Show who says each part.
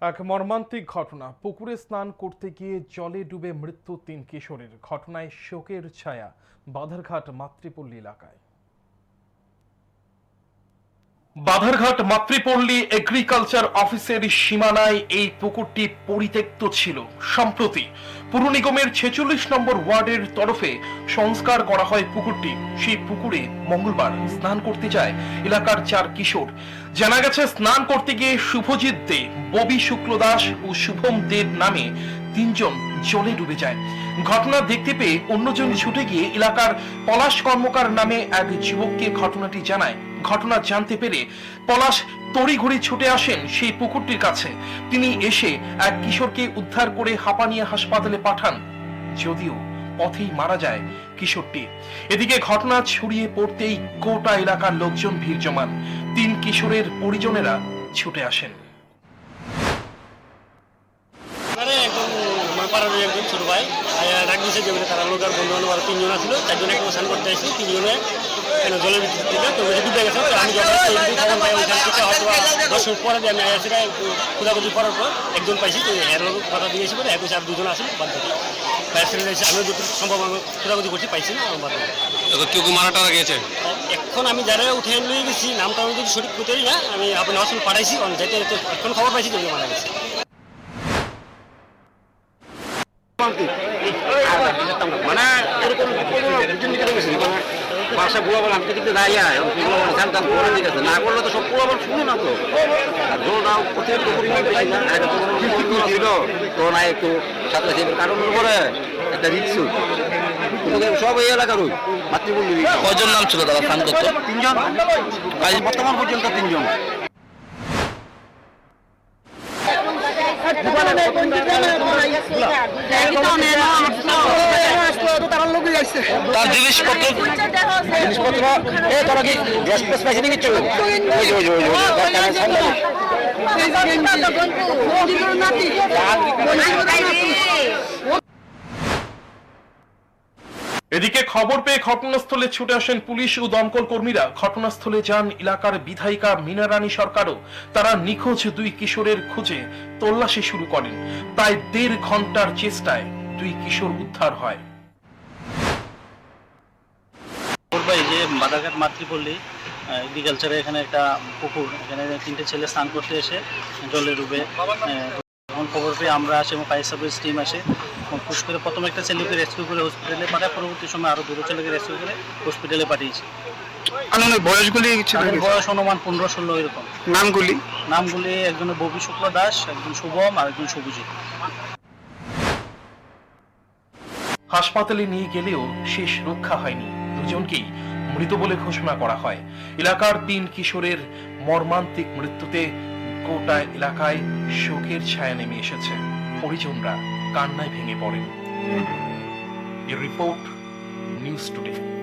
Speaker 1: এক মর্মান্তিক ঘটনা। পুকুরে স্নান করতে গিয়ে জলে ডুবে মৃত্যু তিন কিশোরের। ঘটনায় শোকের ছায়া বাধারঘাট মাতৃপল্লী এলাকায়। বাধারঘাট মাতৃপল্লী এগ্রিকালচার অফিসের সীমানায় এই পুকুরটি পরিত্যক্ত ছিল। সম্প্রতি পুর নিগমের ছেচল্লিশ নম্বর ওয়ার্ডের তরফে সংস্কার করা হয় পুকুরটি। সেই পুকুরে মঙ্গলবার স্নান করতে যায় এলাকার চার কিশোর। জানা গেছে, স্নান করতে গিয়ে শুভজিৎ দে, ববি শুক্লদাস ও শুভম দেব নামে তিনজন জলে ডুবে যায়। ঘটনা দেখতে পেয়ে অন্যজন ছুটে গিয়ে এলাকার পলাশ কর্মকার নামে এক যুবককে ঘটনাটি জানায়। ঘটনা জানতে পেরে পলাশ তড়িঘড়ি ছুটে আসেন সেই পুকুরটির কাছে। তিনি এসে এক কিশোরকে উদ্ধার করে হাঁপানিয়া হাসপাতালে পাঠান, যদিও পথেই মারা যায় কিশোরটি। এদিকে ঘটনা ছড়িয়ে পড়তেই গোটা এলাকার লোকজন ভিড় জমান। তিন কিশোরের পরিজনেরা ছুটে আসেন
Speaker 2: মানে একদম পাড়ার একজন ছোট ভাই। ডাক দিয়েছে যে তারা লোক আর বন্ধু বান্ধব আরও তিনজন আছিল চারজনে একটু স্নান করতে আসছি তিনজনে কেন জলের তো ওই ডুবে গেছে তো আমি যখন পাই ওইখান থেকে হয়তো দশ মিনিট পরে আমি আসছি একটু খোঁজাখুঁজি করার পর একজন পাইছি তো হের কথা দিয়েছি বলে একই আর দুজন আসলে বাদ যত সম্ভব খোঁজাখুঁজি করছি পাইছি না বাদ
Speaker 3: কেউ কেউ মারা টারা গেছে
Speaker 2: এখন আমি যারা উঠে নিয়ে গেছি নামটা আমি যদি সঠিক না আমি আপনি হসপিটাল পাঠাইছি যাইতে এখন খবর পাইছি মারা গেছে।
Speaker 4: মানে এরকম মানে বাসা বুড়া বলে দাঁড়িয়ে না করলে তো সব পুরো আবার শুনে না তো। জলটা অতিরিক্ত পরিমাণ বেশি না। এটা তো ছিল? তো না একটু সাথে সাথে কারণের উপরে একটা রিক্স কিন্তু সব এই এলাকার ওই
Speaker 3: কজন নাম ছিল দাদা স্নান করতো?
Speaker 4: তিনজন। বর্তমান পর্যন্ত তিনজন।
Speaker 3: তার জিনিসপত্র
Speaker 4: জিনিসপত্র এ সামনে
Speaker 1: এদিকে খবর পেয়ে ঘটনাস্থলে ছুটে আসেন পুলিশ ও দমকল কর্মীরা। ঘটনাস্থলে যান এলাকার বিধায়িকা মিনা রানী সরকারও। তারা নিখোঁজ দুই কিশোরের খোঁজে তল্লাশি শুরু করেন। প্রায় দেড় ঘণ্টার চেষ্টায় দুই কিশোর উদ্ধার হয়।
Speaker 5: যে বাদাঘাট মাতৃপল্লী এগ্রিকালচারে এখানে একটা পুকুর। এখানে তিনটে ছেলে স্নান করতে এসে জলে ডুবে তখন খবর পেয়ে আমরা আসি এবং ফায়ার সার্ভিস টিম আসে এবং পুশ করে প্রথমে একটা ছেলেকে রেস্কিউ করে হসপিটালে পাঠায় পরবর্তী সময় আরও দুটো ছেলেকে রেস্কিউ করে হসপিটালে পাঠিয়েছি।
Speaker 6: আনুমানিক বয়সগুলি
Speaker 5: তাদের বয়স অনুমান পনেরো ষোলো এরকম।
Speaker 6: নামগুলি?
Speaker 5: নামগুলি একজনের ববি শুক্ল দাস একজন শুভম আর একজন শুভজিৎ
Speaker 1: হাসপাতালে নিয়ে গেলেও শেষ রক্ষা হয়নি। দুজনকেই মৃত বলে ঘোষণা করা হয়। এলাকার তিন কিশোরের মর্মান্তিক মৃত্যুতে গোটা এলাকায় শোকের ছায়া নেমে এসেছে। পরিজনরা কান্নায় ভেঙে পড়েন। Report news today.